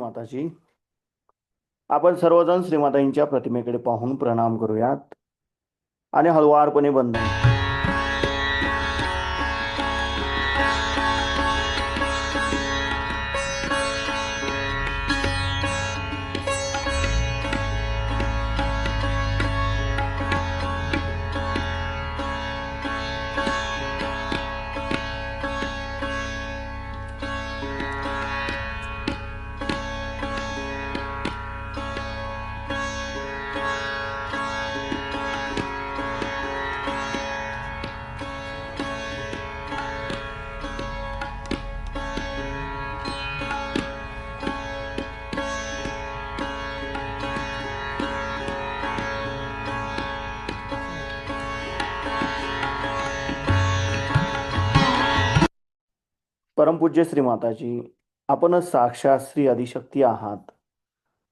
जय माताजी. आपण सर्वजण श्रीमाताईंच्या प्रतिमेकडे पाहून प्रणाम करूयात. आणि हळुवारपणे बंद परमपूज्य श्री माताजी आपणच साक्षात श्री आदिशक्ती आहात.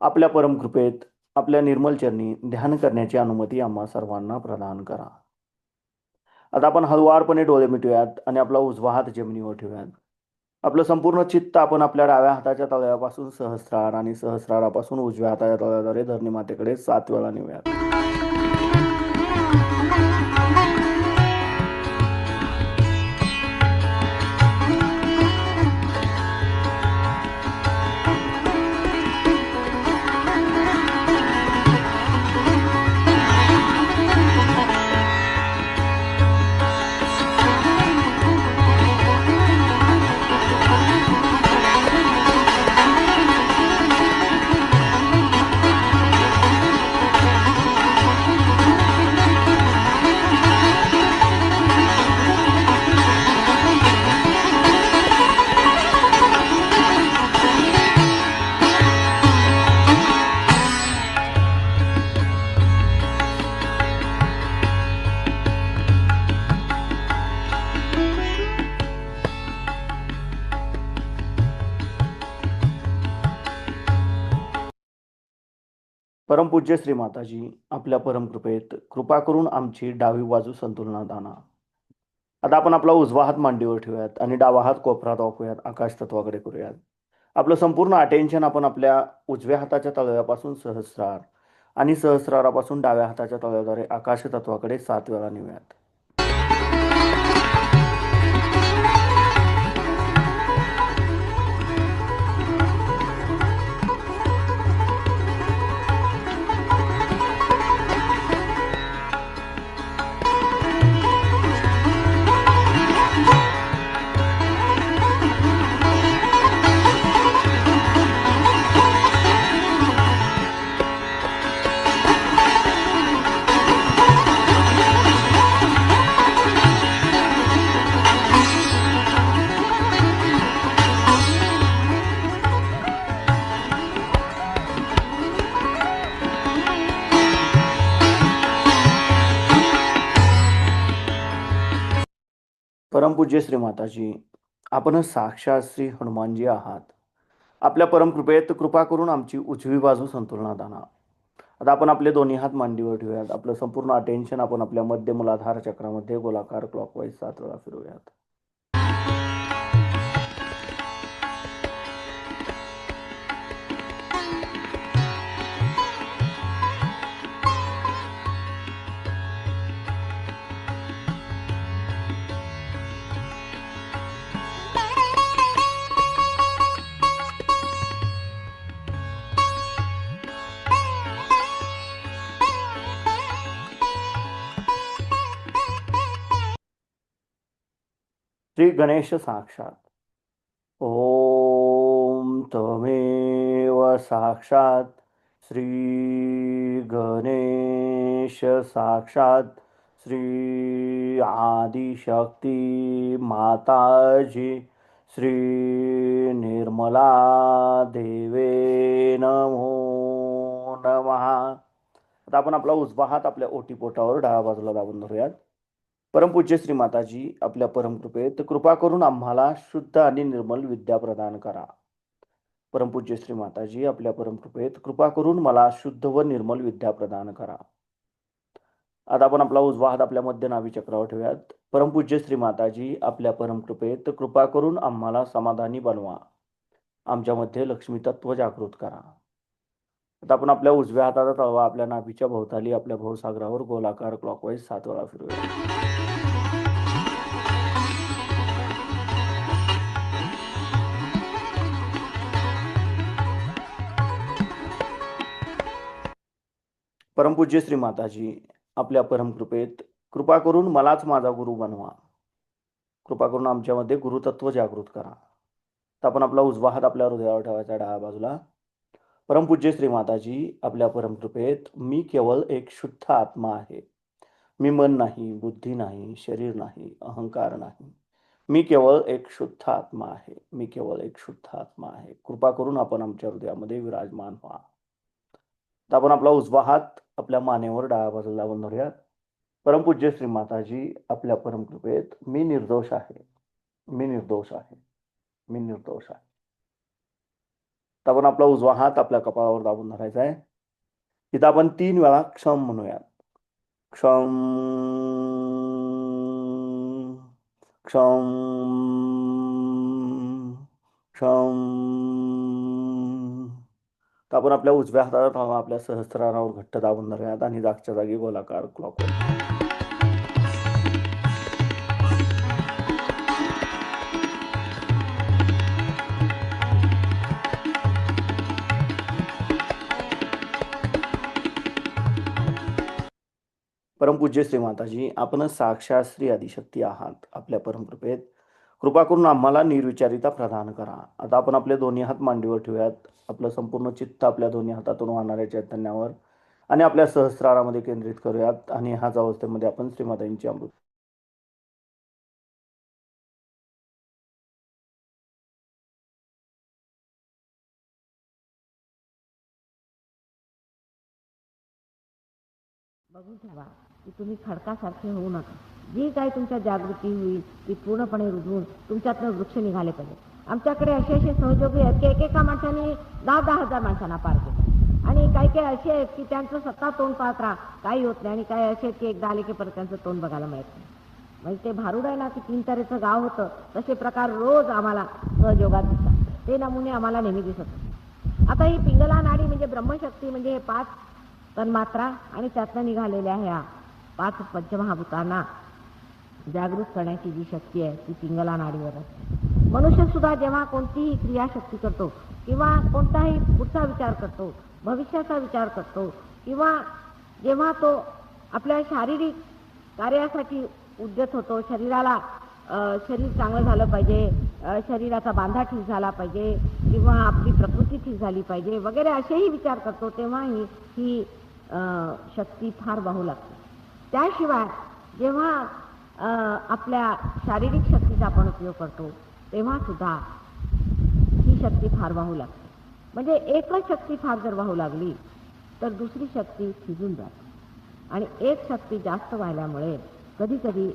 आपल्या परमकृपेत आपल्या निर्मल चरणी ध्यान करण्याची अनुमती आम्हा सर्वांना प्रदान करा. आता आपण हळुवारपणे डोळे मिटूयात आणि आपला उजवा हात जमिनीवर ठेवूयात. आपलं संपूर्ण चित्त आपण आपल्या डाव्या हाताच्या तळव्यापासून सहस्रार आणि सहस्रारापासून उजव्या हाताच्या तळव्याद्वारे धरणी मातेकडे सात वेळा नेऊयात. परमपूज्य श्री माताजी आपल्या परमकृपेत कृपा करून आमची डावी बाजू संतुलनात आणा. आता आपण आपला उजवा हात मांडीवर ठेवूयात आणि डावा हात कोपरात वाकूयात आकाश तत्वाकडे करूयात. आपलं संपूर्ण अटेन्शन आपण आपल्या उजव्या हाताच्या तळव्यापासून सहस्रार आणि सहस्रारापासून डाव्या हाताच्या तळव्याद्वारे आकाश तत्वाकडे सात वेळा नेऊयात. परमपूज्य श्री माताजी आपण साक्षात श्री हनुमानजी आहात. आपल्या परमकृपेत कृपा करून आमची उजवी बाजू संतुलनात आणा. आता आपण आपले दोन्ही हात मांडीवर ठेवूयात. आपलं संपूर्ण अटेन्शन आपण आपल्या मध्य मुलाधार चक्रामध्ये गोलाकार क्लॉकवाईज सात वेळा फिरूयात श्री गणेश साक्षात. ओम तमेव साक्षात. श्री गणेश साक्षात. श्री आदिशक्ती माताजी. श्री निर्मला देवे नमो नमहा आता आपण आपला उजवा हात आपल्या ओटीपोटावर डाव्या बाजूला दाबून धरूयात. परमपूज्य श्री माताजी आपल्या परमकृपेत कृपा करून आम्हाला शुद्ध आणि निर्मल विद्या प्रदान करा. परमपूज्य श्री माताजी आपल्या परमकृपेत कृपा करून मला शुद्ध व निर्मल विद्या प्रदान करा. आता आपण आपला उजवा हात आपल्या मध्य नावी चक्रावर ठेवूयात. परमपूज्य श्री माताजी आपल्या परमकृपेत कृपा करून आम्हाला समाधानी बनवा. आमच्यामध्ये लक्ष्मी तत्व जागृत करा. आता आपण आपल्या उजव्या हाताचा तळवा आपल्या नाभीच्या भोवताली आपल्या भवसागरावर गोलाकार क्लॉकवाईज सात वेळा फिरूया परमपूज्य श्री माताजी आपल्या परमकृपेत कृपा करून मलाच माझा गुरु बनवा. कृपा करून आमच्यामध्ये गुरुतत्व जागृत करा. तर आपण आपला उजवा हात आपल्या हृदयावर ठेवायचा डाव्या बाजूला. परमपूज्य श्री माताजी आपल्या परमकृपेत मी केवळ एक शुद्ध आत्मा आहे. मी मन नाही बुद्धी नाही शरीर नाही अहंकार नाही. मी केवळ एक शुद्ध आत्मा आहे. मी केवळ एक शुद्ध आत्मा आहे. कृपा करून आपण आमच्या हृदयामध्ये विराजमान व्हा. तर आपण आपला उजवा हात आपल्या मानेवर डाव्या बाजूला लावून धरूयात. परमपूज्य श्री माताजी आपल्या परमकृपेत मी निर्दोष आहे. मी निर्दोष आहे. मी निर्दोष आहे. तर आपण आपला उजवा हात आपल्या कपाळावर दाबून धरायचा आहे. इथं आपण तीन वेळा क्षम म्हणूयात. क्षम क्षम क्षम. तर आपण आपल्या उजव्या हाताचा आपल्या सहस्रारावर घट्ट दाबून धरूयात आणि जागच्या जागी गोलाकार क्लॉक परमपूज्य श्री माताजी आपण साक्षात श्री आदिशक्ती आहात आपल्या परमकृपेत. कृपा करून आम्हाला निर्विचारिता प्रदान करा. आता आपण आपले दोन्ही हात मांडीवर ठेवूयात. आपलं संपूर्ण चित्त आपल्या दोन्ही हातातून वाहणाऱ्या चैतन्यावर आणि आपल्या सहस्रारामध्ये केंद्रित करूयात आणि ह्याच अवस्थेमध्ये आपण श्रीमातांची अमृत बघून ठेवा. की तुम्ही खडकासारखे होऊ नका. जी काय तुमच्या जागृती होईल ती पूर्णपणे रुजवून तुमच्यातनं वृक्ष निघाले पाहिजे. आमच्याकडे असे असे सहयोगी आहेत की एकेका माणसाने दहा दहा हजार माणसांना पार केलं. आणि काही काही असे आहेत की त्यांचं सत्ता तोंड पाहत राहा. काही होत नाही आणि काही असे आहेत की एकदा आले की परत त्यांचं तोंड बघायला मिळत नाही. म्हणजे ते भारूड आहे ना की तीन तारेचं गाव होतं तसे प्रकार रोज आम्हाला सहयोगात दिसतात. ते नमुने आम्हाला नेहमी दिसत होते. आता ही पिंगला नाडी म्हणजे ब्रह्मशक्ती म्हणजे हे पाच तन्मात्रा आणि त्यातनं निघालेल्या ह्या पाच पंचमहाभूतांना जागृत करण्याची जी शक्ती आहे ती पिंगला नाडीवर असते मनुष्य सुद्धा जेव्हा कोणतीही क्रियाशक्ती करतो किंवा कोणताही पुढचा विचार करतो भविष्याचा विचार करतो किंवा जेव्हा तो आपल्या शारीरिक कार्यासाठी उद्यत होतो शरीराला शरीर चांगलं झालं पाहिजे शरीराचा बांधा ठीक झाला पाहिजे किंवा आपली प्रकृती ठीक झाली पाहिजे वगैरे असेही विचार करतो तेव्हाही ही ही शक्ती फार वाहू लागते. त्याशिवाय जेव्हा आपल्या शारीरिक शक्तीचा आपण उपयोग करतो तेव्हा सुद्धा ही शक्ती फार वाहू लागते. म्हणजे एकच शक्ती फार जर वाहू लागली तर दुसरी शक्ती थिजून जाते. आणि एक शक्ती जास्त व्हायल्यामुळे कधीकधी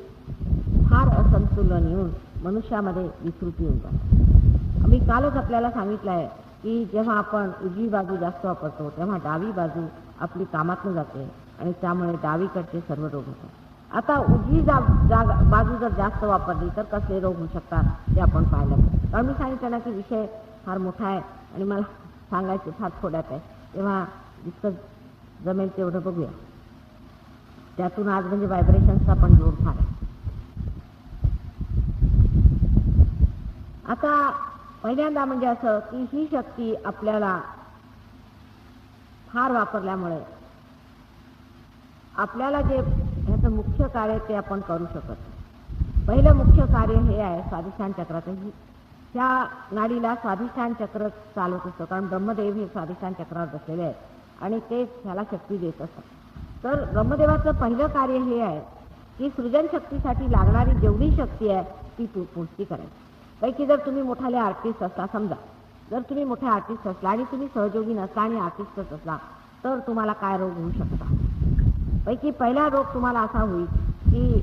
फार असंतुलन येऊन मनुष्यामध्ये विकृती येऊन जाते. मी कालच आपल्याला सांगितलं आहे की जेव्हा आपण उजवी बाजू जास्त वापरतो तेव्हा डावी बाजू आपली कामातून जाते. आणि त्यामुळे डावीकडचे सर्व रोग होतात. आता उजवी जा जागा बाजू जर जास्त वापरली तर कसले रोग होऊ शकतात ते आपण पाहिलं पाहिजे. कारण मी सांगितलं ना की विषय फार मोठा आहे आणि मला सांगायचं फार थोड्यात आहे. तेव्हा जितकं जमेल तेवढं बघूया. त्यातून आज म्हणजे व्हायब्रेशनचा पण जोर फार आहे. आता पहिल्यांदा म्हणजे असं की ही शक्ती आपल्याला फार वापरल्यामुळे आपल्याला जे ह्याचं मुख्य कार्य ते आपण करू शकत नाही. पहिलं मुख्य कार्य हे आहे स्वाधिष्ठान चक्राचं ही नाडीला स्वाधिष्ठान चक्र चालवत असतं. कारण ब्रह्मदेव हे स्वाधिष्ठान चक्रावर बसलेले आहेत आणि ते ह्याला शक्ती देत असतात. तर ब्रह्मदेवाचं पहिलं कार्य हे आहे की सृजन शक्तीसाठी लागणारी जेवढी शक्ती आहे ती पु पूर्ती करायची. पैकी जर तुम्ही मोठाले आर्टिस्ट असता समजा जर तुम्ही मोठे आर्टिस्ट असला आणि तुम्ही सहयोगी नसला आणि आर्टिस्टच असला तर तुम्हाला काय रोग होऊ शकता पैकी पहिला रोग तुम्हाला असा होईल की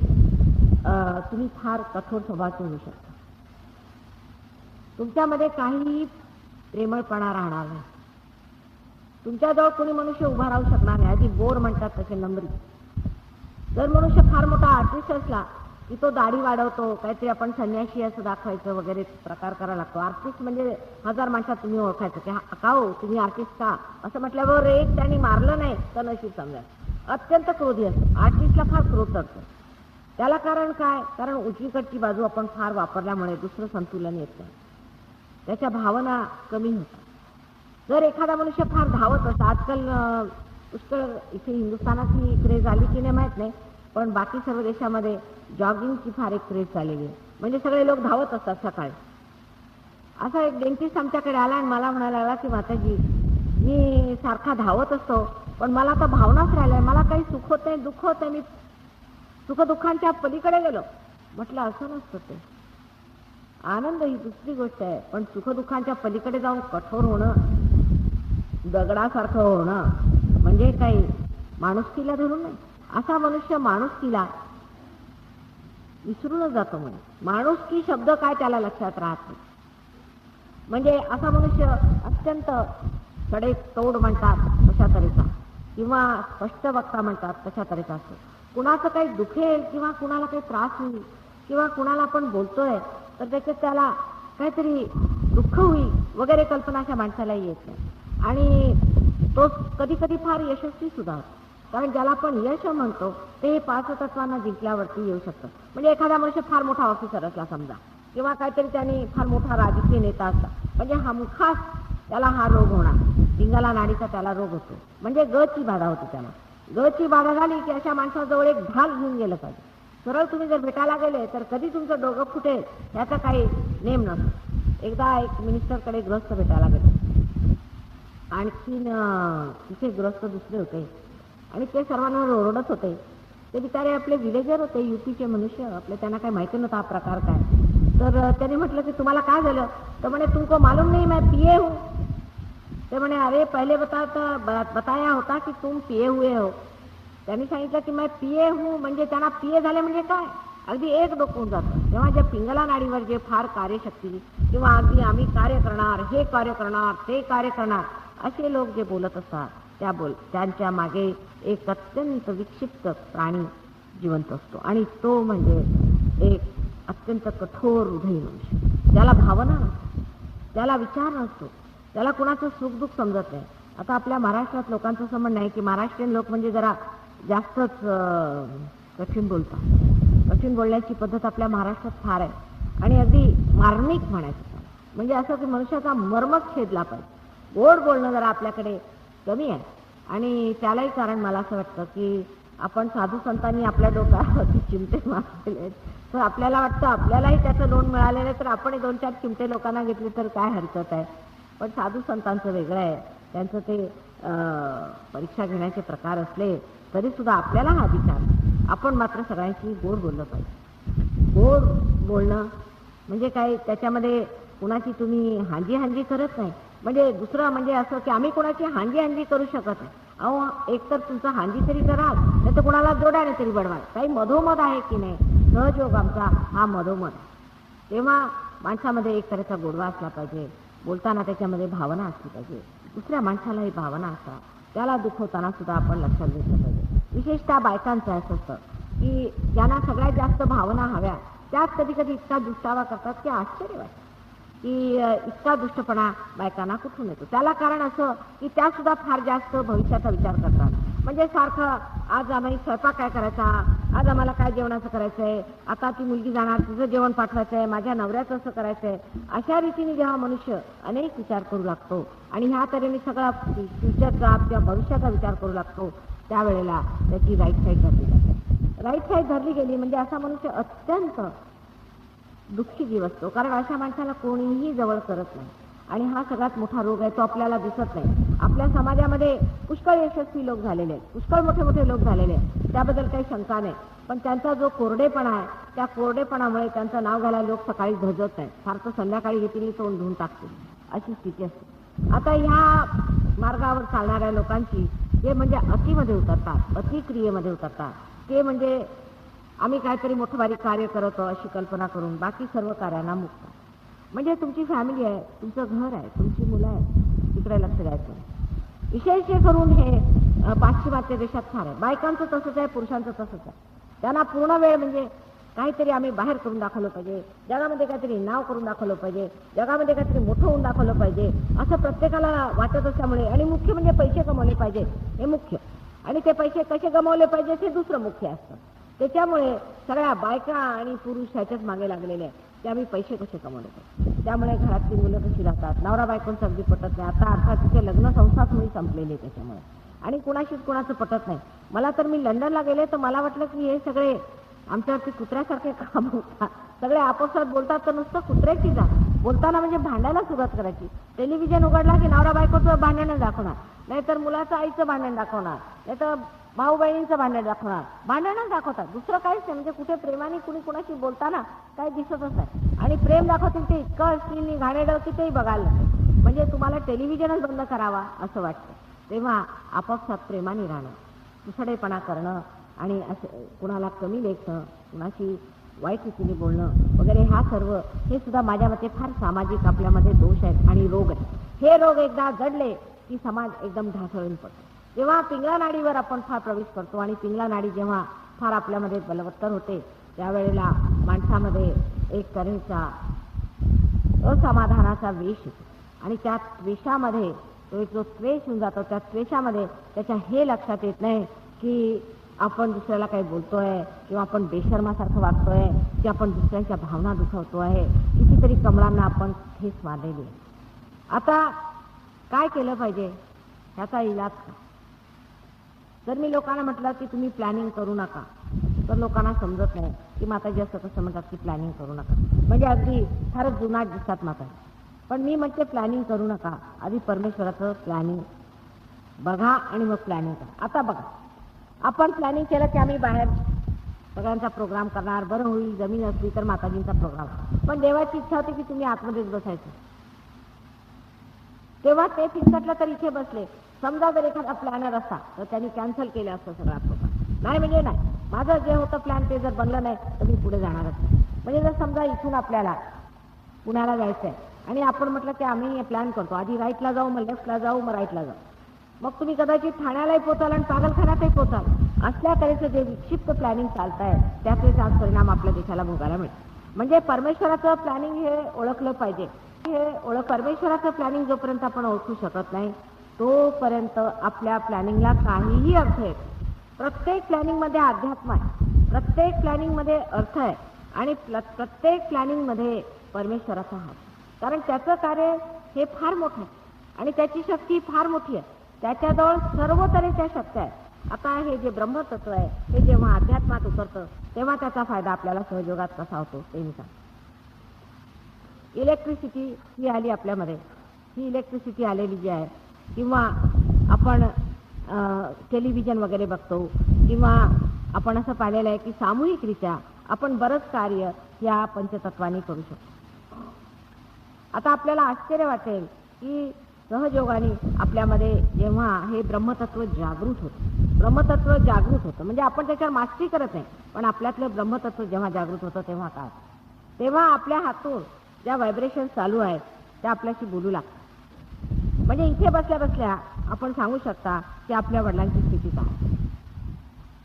तुम्ही फार कठोर स्वभावाचे होऊ शकता. तुमच्यामध्ये काहीही प्रेमळपणा राहणार नाही. तुमच्याजवळ कोणी मनुष्य उभा राहू शकणार नाही. आधी बोर म्हणतात तसे नंबरी जर मनुष्य फार मोठा आर्टिस्ट असला की तो दाढी वाढवतो काहीतरी आपण संन्याशी असं दाखवायचं वगैरे प्रकार करावा लागतो. आर्टिस्ट म्हणजे हजार माणसात तुम्ही ओळखायचं की हा- का हो? तुम्ही आर्टिस्ट का? असं म्हटल्यावर एक त्यांनी मारलं नाही तर नशीब समजा. अत्यंत क्रोधी असतो आर्टिस्टला फार क्रोध असतो त्याला कारण काय? कारण उजवीकडची बाजू आपण फार वापरल्यामुळे दुसरं संतुलन येत नाही. त्याच्या भावना कमी होतात. जर एखादा मनुष्य फार धावत असतो आजकाल पुष्कळ इथे हिंदुस्थानात ही क्रेज आली की नाही माहीत नाही पण बाकी सर्व देशामध्ये जॉगिंगची फार एक क्रेज झालेली आहे. म्हणजे सगळे लोक धावत असतात सकाळी. असा एक डेंटिस्ट आमच्याकडे आला आणि मला म्हणायला लागला की माताजी मी सारखा धावत असतो पण मला आता भावनाच राहिलाय मला काही सुख होत नाही दुःख होत मी सुखदुःखांच्या पलीकडे गेलो. म्हटलं असं नसतं ते. आनंद ही दुसरी गोष्ट आहे. पण सुखदुःखांच्या पलीकडे जाऊन कठोर होणं दगडासारखं होणं म्हणजे काही माणुसकीला धरून नाही. असा मनुष्य माणुसकीला विसरूनच जातो म्हणे. माणुसकी शब्द काय त्याला लक्षात राहत नाही. म्हणजे असा मनुष्य अत्यंत कडे तोड म्हणतात अशा तऱ्हेचा. किंवा स्पष्ट वक्ता म्हणतात तशा तऱ्हेचा असतो कुणाचं काही दुखेल किंवा कुणाला काही त्रास होईल किंवा कुणाला आपण बोलतोय तर त्याच्यात त्याला काहीतरी दुःख होईल वगैरे कल्पना अशा माणसाला येत नाही. आणि तो कधी कधी फार यशस्वी सुद्धा होतो. कारण ज्याला आपण यश म्हणतो ते पाच तत्वांना जिंकल्यावरती येऊ शकतं. म्हणजे एखादा मनुष्य फार मोठा ऑफिसर असला समजा किंवा काहीतरी त्यांनी फार मोठा राजकीय नेता असला म्हणजे हमखास त्याला हा रोग होणार. शिंगाला नाडीचा त्याला रोग होतो. म्हणजे ग ची बाधा होती त्याला. ग ची बाधा झाली की अशा माणसाजवळ एक ढाल घेऊन गेलं पाहिजे. सरळ तुम्ही जर भेटायला गेले तर कधी तुमचं डोकं फुटेल याचा काही नेम नसतो. एकदा एक मिनिस्टरकडे ग्रस्त भेटायला गेले. आणखीन तिथे ग्रस्त दुसरे होते. आणि ते सर्वांना ओरडत होते. ते बिचारे आपले विलेजर होते युपीचे मनुष्य. आपले त्यांना काही माहिती नव्हता हा प्रकार काय. तर त्याने म्हटलं की तुम्हाला काय झालं? तर म्हणे तुमको मालूम नाही मैं पिए हूँ. ते म्हणे अरे पहिले बता ब- बताया होता की तुम पिए हुए हो. त्यांनी सांगितलं की मैं पिए हू म्हणजे त्यांना पिए झाले म्हणजे काय? अगदी एक डोकून जातं. तेव्हा ज्या पिंगला नाडीवर जे फार कार्यशक्ती किंवा अगदी आम्ही कार्य करणार हे कार्य करणार ते कार्य करणार असे लोक जे बोलत असतात त्या बोल त्यांच्या मागे एक अत्यंत विक्षिप्त प्राणी जिवंत असतो. आणि तो म्हणजे एक अत्यंत कठोर हृदय मनुष्य. ज्याला भावना नसते. त्याला विचार नसतो. त्याला कुणाचं सुखदुःख समजत नाही. आता आपल्या महाराष्ट्रात लोकांचं समजणं आहे की महाराष्ट्रीयन लोक म्हणजे जरा जास्तच कठीण बोलतात. कठीण बोलण्याची पद्धत आपल्या महाराष्ट्रात फार आहे. आणि अगदी मार्मिक म्हणायचं म्हणजे असं की मनुष्याचा मर्मच छेदला पाहिजे गोड बोलणं जरा आपल्याकडे कमी आहे. आणि त्यालाही कारण मला असं वाटतं की आपण साधू संतांनी आपल्या डोक्यावरती चिमटे मारलेले आहेत. तर आपल्याला वाटतं आपल्यालाही त्याचं लोन मिळालेलं आहे तर आपण दोन चार चिमटे लोकांना घेतले तर काय हरकत आहे? पण साधू संतांचं वेगळं आहे. त्यांचं ते परीक्षा घेण्याचे प्रकार असले तरी सुद्धा आपल्याला हा अधिकार आपण मात्र सगळ्यांशी गोड बोललं पाहिजे. गोड बोलणं म्हणजे काय? त्याच्यामध्ये कुणाची तुम्ही हांजी हांजी करत नाही. म्हणजे दुसरं म्हणजे असं की आम्ही कोणाची हांजी हांजी करू शकत नाही. अहो एक तर तुमचं हांजी तरी कराल नाही तर कुणाला जोड्याने तरी बडवाल. काही मधोमध आहे की नाही? सहयोग आमचा हा मधोमध तेव्हा माणसामध्ये एक तऱ्हेचा गोडवा असला पाहिजे. बोलताना त्याच्यामध्ये भावना असली पाहिजे. दुसऱ्या माणसालाही भावना असतात. त्याला दुखवताना सुद्धा आपण लक्षात घेतलं पाहिजे. विशेषतः बायकांचं असं असतं की ज्यांना सगळ्यात जास्त भावना हव्या त्याच कधी कधी इतका दुष्टावा करतात की आश्चर्य वाटतं. की इतका दुष्टपणा बायकांना कुठून येतो? त्याला कारण असं की त्या सुद्धा फार जास्त भविष्याचा विचार करतात. म्हणजे सारखं आज आम्ही स्वयंपाक काय करायचा? आज आम्हाला काय जेवणाचं करायचं आहे आता ती मुलगी जाणार तिचं जेवण पाठवायचं आहे माझ्या नवऱ्याचं असं करायचं आहे अशा रीतीने जेव्हा मनुष्य अनेक विचार करू लागतो. आणि ह्या तऱ्हेने सगळा फ्युचरचा किंवा भविष्याचा विचार करू लागतो. त्यावेळेला त्याची राईट साईड धरली जाते. राईट साईड धरली गेली म्हणजे असा मनुष्य अत्यंत दुःखी जीव असतो. कारण अशा माणसाला कोणीही जवळ करत नाही. आणि हा सगळ्यात मोठा रोग आहे तो आपल्याला दिसत नाही. आपल्या समाजामध्ये पुष्कळ यशस्वी लोक झालेले आहेत पुष्कळ मोठे मोठे लोक झालेले आहेत. त्याबद्दल काही शंका नाही. पण त्यांचा जो कोरडेपणा आहे त्या कोरडेपणामुळे त्यांचं नाव घ्यायला लोक सकाळी धजत नाही फार तर संध्याकाळी घेतील तोंड धुवून टाकतील. अशी स्थिती असते. आता ह्या मार्गावर चालणाऱ्या लोकांची जे म्हणजे अतिमध्ये उतरतात अतिक्रियेमध्ये उतरतात. ते म्हणजे आम्ही काहीतरी मोठं बारीक कार्य करतो अशी कल्पना करून बाकी सर्व कार्यांना मुक्त. म्हणजे तुमची फॅमिली आहे तुमचं घर आहे तुमची मुलं आहे तिकडे लक्ष द्यायचं. विशेष करून हे पाश्चिमात्य देशात फार आहे. बायकांचं तसंच आहे पुरुषांचं तसंच आहे. त्यांना पूर्ण वेळ म्हणजे काहीतरी आम्ही बाहेर करून दाखवलं पाहिजे जगामध्ये काहीतरी नाव करून दाखवलं पाहिजे जगामध्ये काहीतरी मोठं होऊन दाखवलं पाहिजे असं प्रत्येकाला वाटत असल्यामुळे आणि मुख्य म्हणजे पैसे कमवले पाहिजे हे मुख्य. आणि ते पैसे कसे गमावले पाहिजे हे दुसरं मुख्य असतं. त्याच्यामुळे सगळ्या बायका आणि पुरुष ह्याच्याच मागे लागलेले आहेत. की आम्ही पैसे कसे कमवले त्यामुळे घरातली मुलं कशी राहतात? नवरा बायकोंचं अगदी पटत नाही. आता अर्थात तिचे लग्न संस्थाच मी संपलेले आहे त्याच्यामुळे. आणि कुणाशीच कुणाचं पटत नाही. मला तर मी लंडनला गेले तर मला वाटलं की हे सगळे आमच्यावरती कुत्र्यासारखे काम होतात. सगळे आपोसात बोलतात तर नुसतं कुत्र्याची जा बोलताना म्हणजे भांडायला सुरुवात करायची. टेलिव्हिजन उघडला की नवरा बायकोचं भांडण दाखवणार. नाहीतर मुलाचं आईचं भांडण दाखवणार. नाहीतर भाऊ बहिणींचं भांडण दाखवणार. भांडणच दाखवतात. दुसरं काहीच नाही. म्हणजे कुठे प्रेमाने कुणी कुणाशी बोलताना काही दिसतच नाही. आणि प्रेम दाखवतील ते इतकं अश्लील घाणेडं की तेही बघायला म्हणजे तुम्हाला टेलिव्हिजनच बंद करावा असं वाटतं. तेव्हा आपापसात प्रेमाने राहणं दुसडेपणा करणं आणि असं कुणाला कमी लेखणं कुणाशी वाईट रीतीने बोलणं वगैरे हा सर्व हे सुद्धा माझ्या मते फार सामाजिक आपल्यामध्ये दोष आहेत आणि रोग आहेत. हे रोग एकदा जडले की समाज एकदम ढासळून पडतो. जेव्हा पिंगला नाडीवर आपण फार प्रवेश करतो आणि पिंगला नाडी जेव्हा फार आपल्यामध्ये बलवत्तर होते त्यावेळेला माणसामध्ये एक तऱ्हेचा असमाधानाचा वेश येतो. आणि त्या द्वेषामध्ये तो एक जो त्वेष होऊन जातो त्या त्वेषामध्ये त्याच्या हे लक्षात येत नाही की आपण दुसऱ्याला काही बोलतोय किंवा आपण बेशर्मासारखं वागतोय की आपण दुसऱ्यांच्या भावना दुखवतो आहे कितीतरी कमळांना आपण ठेस मारलेली आता काय केलं पाहिजे? ह्याचा इलाज तर मी लोकांना म्हटलं की तुम्ही प्लॅनिंग करू नका तर लोकांना समजत नाही की माताजी असं कसं म्हणतात की प्लॅनिंग करू नका. म्हणजे अगदी फारच जुनाट दिसतात माताजी. पण मी म्हणते प्लॅनिंग करू नका. आधी परमेश्वराचं प्लॅनिंग बघा आणि मग प्लॅनिंग करा. आता बघा. आपण प्लॅनिंग केलं की आम्ही बाहेर सगळ्यांचा प्रोग्राम करणार बरं होईल जमीन असली तर माताजींचा प्रोग्राम पण देवाची इच्छा होती की तुम्ही आतमध्येच बसायचं. तेव्हा ते फिरकटलं तर इथे बसले. समजा जर एखादा प्लॅनर असता तर त्यांनी कॅन्सल केलं असतं सगळा प्रोग्राम नाही म्हणजे नाही. माझं जे होतं प्लॅन ते जर बनलं नाही तर मी पुढे जाणारच नाही. म्हणजे जर समजा इथून आपल्याला पुण्याला जायचं आहे आणि आपण म्हटलं की आम्ही प्लॅन करतो. आधी राईटला जाऊ मग लेफ्टला जाऊ मग राईटला जाऊ. मग तुम्ही कदाचित ठाण्यालाही पोचाल आणि पागलखान्यातही पोचाल. असल्या तऱ्हेचं जे विक्षिप्त प्लॅनिंग चालत आहे त्याचेच आज परिणाम आपल्या देशाला भोगायला मिळतात. म्हणजे परमेश्वराचं प्लॅनिंग हे ओळखलं पाहिजे. हे ओळख परमेश्वराचं प्लॅनिंग जोपर्यंत आपण ओळखू शकत नाही तोपर्यंत आपल्या प्लॅनिंगला काहीही अर्थ येत प्रत्येक प्लॅनिंगमध्ये अध्यात्म आहे. प्रत्येक प्लॅनिंगमध्ये अर्थ आहे. आणि प्ल- प्रत्येक प्लॅनिंगमध्ये परमेश्वराचा हात कारण त्याचं कार्य हे फार मोठं आहे. आणि त्याची शक्ती फार मोठी आहे. त्याच्याजवळ सर्व तऱ्हेच्या शक्त्या आहेत. आता हे जे ब्रह्मतत्व आहे हे जेव्हा अध्यात्मात उतरतं तेव्हा त्याचा फायदा आपल्याला सहयोगात कसा होतो ते मी इलेक्ट्रिसिटी ही आली आपल्यामध्ये. ही इलेक्ट्रिसिटी आलेली जी आहे किंवा आपण टेलिव्हिजन वगैरे बघतो किंवा आपण असं पाहिलेलं आहे की सामूहिकरित्या आपण बरंच कार्य या पंचतत्वाने करू शकतो. आता आपल्याला आश्चर्य वाटेल की सहयोगाने आपल्यामध्ये जेव्हा हे ब्रह्मतत्व जागृत होतं. ब्रह्मतत्व जागृत होतं. म्हणजे आपण त्याच्यावर मास्टरी करत नाही पण आपल्यातलं ब्रह्मतत्व जेव्हा जागृत होतं तेव्हा काय तेव्हा आपल्या हातून ज्या व्हायब्रेशन चालू आहेत त्या आपल्याशी बोलू लागतात. म्हणजे इथे बसल्या बसल्या आपण सांगू शकता की आपल्या वडिलांची स्थिती काय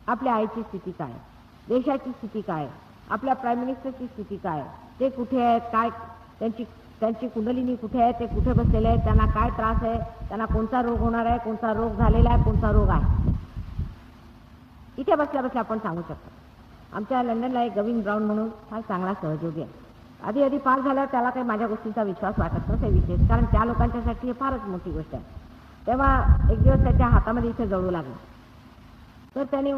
आपल्या आईची स्थिती काय देशाची स्थिती काय आपल्या प्राईम मिनिस्टरची स्थिती काय ते कुठे आहेत काय त्यांची त्यांची कुंडलिनी कुठे आहे ते कुठे बसलेले आहेत त्यांना काय त्रास आहे त्यांना कोणता रोग होणार आहे कोणता रोग झालेला आहे कोणता रोग आहे. इथे बसल्या बसल्या आपण सांगू शकतो. आमच्या लंडनला एक गविन ब्राऊन म्हणून फार चांगला सहयोगी आहे. आधी आधी पास झाल्यावर त्याला काही माझ्या गोष्टींचा विश्वास वाटत नसे विशेष. कारण त्या लोकांच्यासाठी हे फारच मोठी गोष्ट आहे. तेव्हा एक दिवस त्याच्या हातामध्ये इथे जळू लागलं. तर त्याने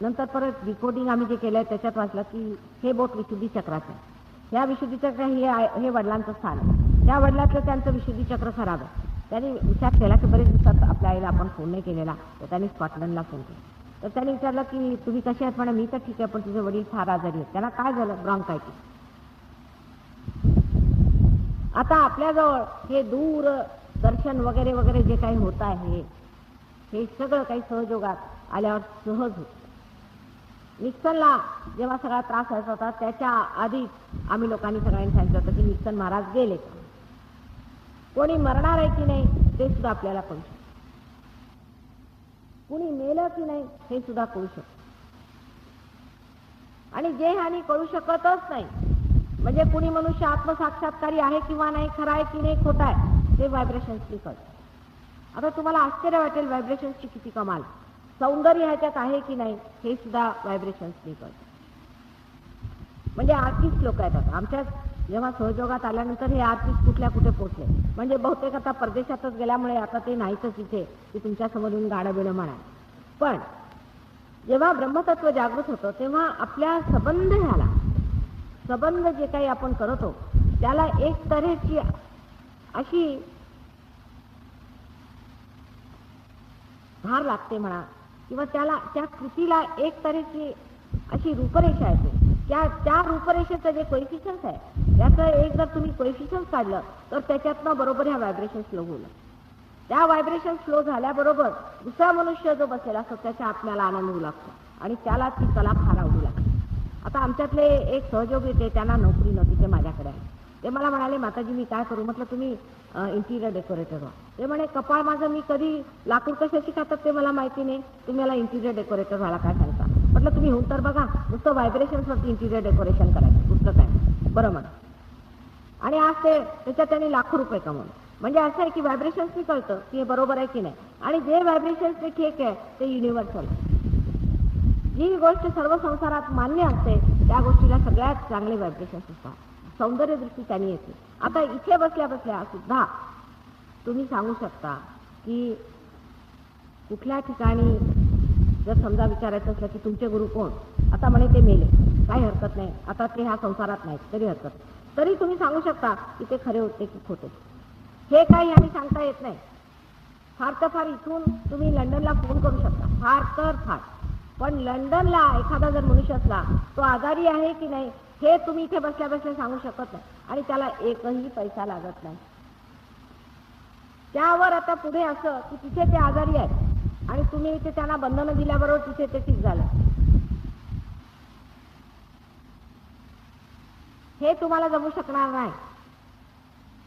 नंतर परत डिकोडिंग आम्ही जे केलं आहे त्याच्यात वाचलं की हे बोट विशुद्धी चक्राचं आहे. ह्या विशुद्धी चक्र हे आहे- हे वडिलांचं स्थान आहे. त्या वडिलातलं त्यांचं विशुद्धी चक्र खराब आहे. त्यांनी विचार केला की बरेच दिवसात आपल्या आईला आपण फोन नाही केलेला तर त्यांनी स्कॉटलंडला फोन केला. तर त्यांनी विचारलं की तुम्ही कसे आहात? म्हणा मी तर ठीक आहे पण तुझे वडील फार आजारी आहेत. त्यांना काय झालं? ब्रॉन्कायटिस आता आपल्याजवळ हे दूर दर्शन वगैरे वगैरे जे काही होत आहे हे सगळं काही सहयोगात आल्यावर सहज होत. निक्सनला जेव्हा सगळा त्रास व्हायचा होता त्याच्या आधी आम्ही लोकांनी सगळ्यांनी सांगितलं होतं की निक्सन महाराज गेले. कोणी मरणार आहे की नाही ते सुद्धा आपल्याला कळू शकतो. कुणी मेलं की नाही हे सुद्धा कळू शकतो. आणि जे हानी कळू शकतच नाही म्हणजे कुणी मनुष्य आत्मसाक्षात्कारी आहे किंवा नाही खरा आहे की नाही खोटा आहे ते व्हायब्रेशन्सनी कळतं आता तुम्हाला आश्चर्य वाटेल व्हायब्रेशन्सची किती कमाल. सौंदर्य ह्याच्यात आहे की नाही हे सुद्धा व्हायब्रेशन्सनी कळतं म्हणजे आर्टिस्ट लोक आहेत आता. आमच्या जेव्हा सहयोगात आल्यानंतर हे आर्टिस्ट कुठल्या कुठे पोहोचले. म्हणजे बहुतेक आता परदेशातच गेल्यामुळे आता ते नाहीतच इथे की तुमच्यासमोर येऊन गाणं बिणं म्हणा पण जेव्हा ब्रह्मतत्व जागृत होतं तेव्हा आपल्या संबंध ह्याला संबंध जे काही आपण करतो त्याला एक तऱ्हेची अशी धार लागते म्हणा किंवा त्याला त्या कृतीला एक तऱ्हेची अशी रूपरेषा येते. त्या त्या रूपरेषेचं जे कोइफिशन्स आहे त्याचं एक जर तुम्ही कोइफिशन्स काढलं तर त्याच्यातनं बरोबर ह्या व्हायब्रेशन स्लो होईल. त्या व्हायब्रेशन स्लो झाल्याबरोबर दुसरा मनुष्य जो बसलेला असतो त्याच्या आत्म्याला आनंद होऊ लागतो. आणि त्याला ती कला फार आवडू लागते. आता आमच्यातले एक सहयोगी होते त्यांना नोकरी नव्हती ते माझ्याकडे आहे. ते मला म्हणाले माताजी मी काय करू? म्हटलं तुम्ही इंटिरियर डेकोरेटर व्हा. ते म्हणे कपाळ माझं मी कधी लाकूड कशाची खातात ते मला माहिती नाही. तुम्ही मला इंटिरियर डेकोरेटर व्हायला काय सांगता? म्हटलं तुम्ही होऊन तर बघा नुसतं व्हायब्रेशन्सवरती इंटिरियर डेकोरेशन करायचं पुस्तक आहे. बरं म्हणा. आणि आज ते त्याच्यात त्यांनी लाखो रुपये कमवले. म्हणजे असं आहे की व्हायब्रेशन्सनी कळतं की हे बरोबर आहे की नाही? आणि जे व्हायब्रेशन्सनी ठीक आहे ते युनिव्हर्सल जी गोष्ट सर्व संसारात मान्य असते त्या गोष्टीला सगळ्यात चांगले व्हायब्रेशन्स असतात. सौंदर्य दृष्टी त्यांनी येते. आता इथे बसल्या बसल्या सुद्धा तुम्ही सांगू शकता की कुठल्या ठिकाणी जर समजा विचारायचं असलं की तुमचे गुरु कोण? आता म्हणे ते मेले. काही हरकत नाही. आता ते ह्या संसारात नाहीत. तरी हरकत नाही. तरी तुम्ही सांगू शकता की ते खरे होते की खोटे. हे काही आम्ही सांगता येत नाही. फार तर फार इथून तुम्ही लंडनला फोन करू शकता. फार तर फार. पण लंडनला एखादा जर मनुष्य असला तो आजारी आहे की नाही हे तुम्ही इथे बसल्या बसल्या सांगू शकत नाही. आणि त्याला एकही पैसा लागत नाही. त्यावर आता पुढे असं की तिथे ते आजारी आहेत. आणि तुम्ही इथे त्यांना बंधनं दिल्याबरोबर तिथे ते ठीक झालं. हे तुम्हाला जमू शकणार नाही.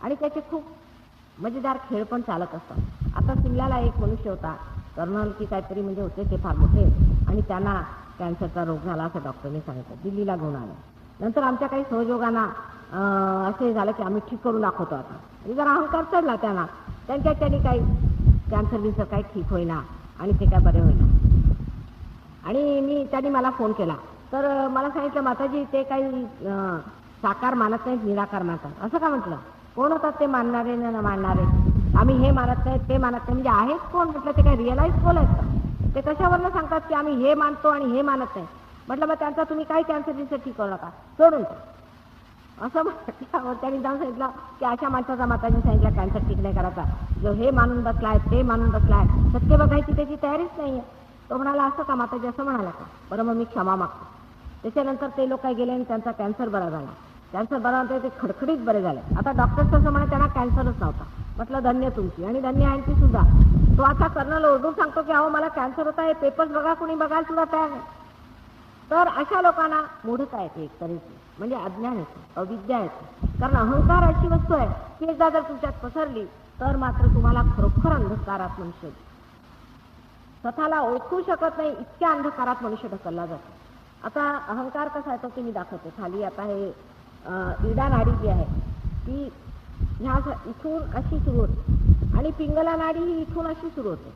आणि त्याचे खूप मजेदार खेळ पण चालत असतात. आता सिमल्याला एक मनुष्य होता. कर्नल की काहीतरी म्हणजे होते ते फार मोठे. आणि त्यांना कॅन्सरचा रोग झाला असं डॉक्टरने सांगितलं. दिल्लीला घेऊन आलं. नंतर आमच्या काही सहयोगांना असे झालं की आम्ही ठीक करून दाखवतो आता. आणि जरा अहंकार चढला त्यांना. त्यांच्या त्यांनी काही कॅन्सर बिन्सर काही ठीक होईना आणि ते काय बरे होईना. आणि मी त्यांनी मला फोन केला. तर मला सांगितलं माताजी ते काही साकार मानत नाहीत निराकार मानतात. असं का म्हटलं? कोण होतात ते मानणारे न मानणारे? आम्ही हे मानत नाही ते मानत नाही. म्हणजे आहेत कोण? म्हटलं ते काय रिअलाइज कोण आहेत का? ते कशावरनं सांगतात की आम्ही हे मानतो आणि हे मानत नाही? म्हटलं मग त्यांचा तुम्ही काही कॅन्सर बिन्सर ठीक करू नका. सोडून असं म्हटल्यावर त्यांनी जाऊन सांगितलं की अशा माणसाचा माताजी सांगितलं कॅन्सर ठीक नाही करायचा. जो हे मानून बसला आहे ते मानून बसला आहे. सत्य बघायची त्याची तयारीच नाही आहे तो म्हणाला असं का माताजी असं म्हणाला का? बरं मग मी क्षमा मागतो. त्याच्यानंतर ते लोक काय गेले आणि त्यांचा कॅन्सर बरा झाला. कॅन्सर बरा होता ते खडखडीत बरे झाले. आता डॉक्टर असं म्हणा त्यांना कॅन्सरच नव्हता. म्हटलं धन्य तुमची. आणि धन्य आहे ती सुद्धा. तो आता कर्नल ओरडून सांगतो की अहो मला कॅन्सर होता हे पेपर्स बघा कुणी बघायला सुद्धा तयार नाही. तर अशा लोकांना मूढता येते एक तऱ्हेची. म्हणजे अज्ञान येते अविद्या येते. कारण अहंकार अशी वस्तू आहे की एकदा जर तुमच्यात पसरली तर मात्र तुम्हाला खरोखर अंधकारात मनुष्य स्वतःला ओळखू शकत नाही इतक्या अंधकारात मनुष्य ढकलला जातो. आता अहंकार कसा आहे तो मी दाखवते. खाली आता हे इडा नाडी जी आहे ती ह्या इथून अशी सुरू होते. आणि पिंगला नाडी ही इथून अशी सुरू होते.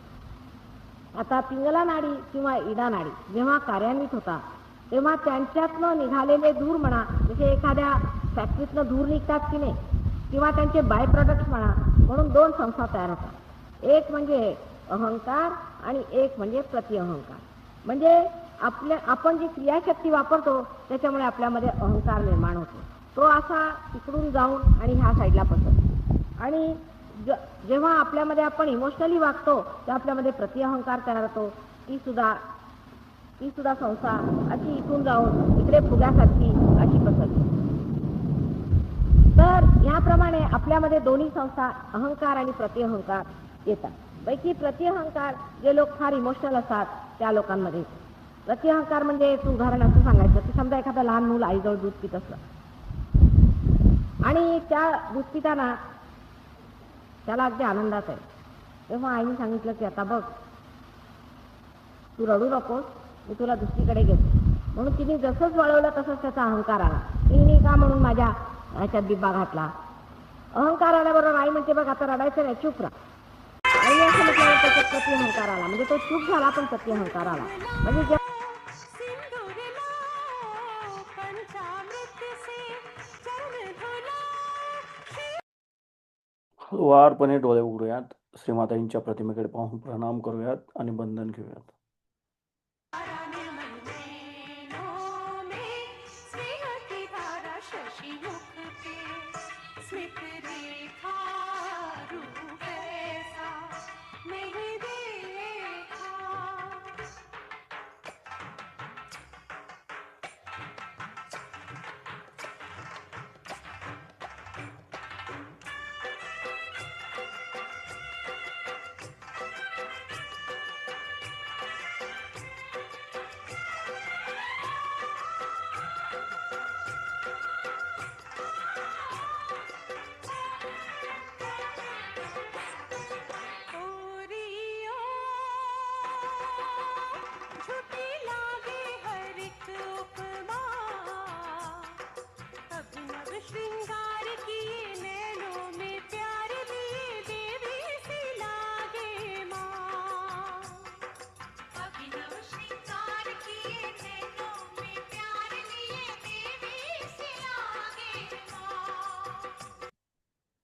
आता पिंगला नाडी किंवा इडा नाडी जेव्हा कार्यान्वित होता तेव्हा त्यांच्यातनं निघालेले धूर म्हणा जसे एखाद्या फॅक्टरीतनं धूर निघतात की नाही किंवा त्यांचे बाय प्रोडक्ट्स म्हणा म्हणून दोन संस्था तयार होतात. एक म्हणजे अहंकार आणि एक म्हणजे प्रतिअहंकार. म्हणजे आपल्या आपण जी क्रियाशक्ती वापरतो त्याच्यामुळे आपल्यामध्ये अहंकार निर्माण होतो. तो असा इकडून जाऊन आणि ह्या साईडला पसरतो. आणि जेव्हा आपल्यामध्ये आपण इमोशनली वागतो तेव्हा आपल्यामध्ये प्रतिअहंकार तयार होतो ती सुद्धा ती सुद्धा संस्था अशी इथून जाऊन इकडे फुग्यासारखी अशी पसरते. तर याप्रमाणे आपल्यामध्ये दोन्ही संस्था अहंकार आणि प्रतिअहंकार येतात. पैकी प्रतिअहंकार जे लोक फार इमोशनल असतात त्या लोकांमध्ये प्रतिअहंकार म्हणजे एक उदाहरण असं सांगायचं की समजा एखादं लहान मूल आईजवळ दूध पित असलं. आणि त्या दूध त्याला अगदी आनंदात आहे. तेव्हा आईने सांगितलं की आता बघ तू रडू नकोस मी तुला दुसरीकडे घेतो. म्हणून तिने जसंच वळवलं तसंच त्याचा अहंकार आला. तिने का म्हणून माझ्या ह्याच्यात बिब्बा घातला? अहंकार आल्याबरोबर आई म्हणते बघ आता रडायचं नाही चुप राहा. आई असं म्हटलं त्याच्यात अहंकार आला. म्हणजे तो चूप झाला पण सत्य अहंकार आला. म्हणजे वारपणे डोळे उघडूयात. श्रीमाताईंच्या प्रतिमेकडे पाहून प्रणाम करूयात आणि बंधन घेऊयात.